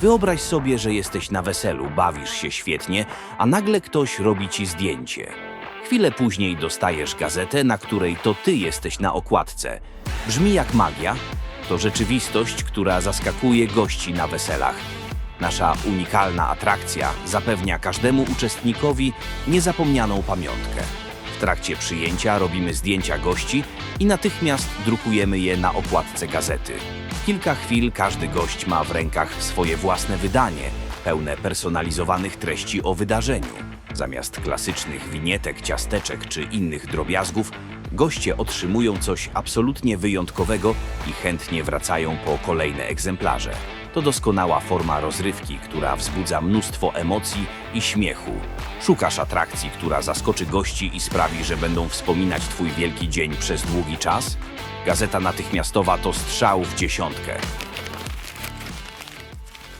Wyobraź sobie, że jesteś na weselu, bawisz się świetnie, a nagle ktoś robi ci zdjęcie. Chwilę później dostajesz gazetę, na której to ty jesteś na okładce. Brzmi jak magia. To rzeczywistość, która zaskakuje gości na weselach. Nasza unikalna atrakcja zapewnia każdemu uczestnikowi niezapomnianą pamiątkę. W trakcie przyjęcia robimy zdjęcia gości i natychmiast drukujemy je na okładce gazety. Kilka chwil każdy gość ma w rękach swoje własne wydanie, pełne personalizowanych treści o wydarzeniu. Zamiast klasycznych winietek, ciasteczek czy innych drobiazgów, goście otrzymują coś absolutnie wyjątkowego i chętnie wracają po kolejne egzemplarze. To doskonała forma rozrywki, która wzbudza mnóstwo emocji i śmiechu. Szukasz atrakcji, która zaskoczy gości i sprawi, że będą wspominać Twój wielki dzień przez długi czas? Gazeta natychmiastowa to strzał w dziesiątkę.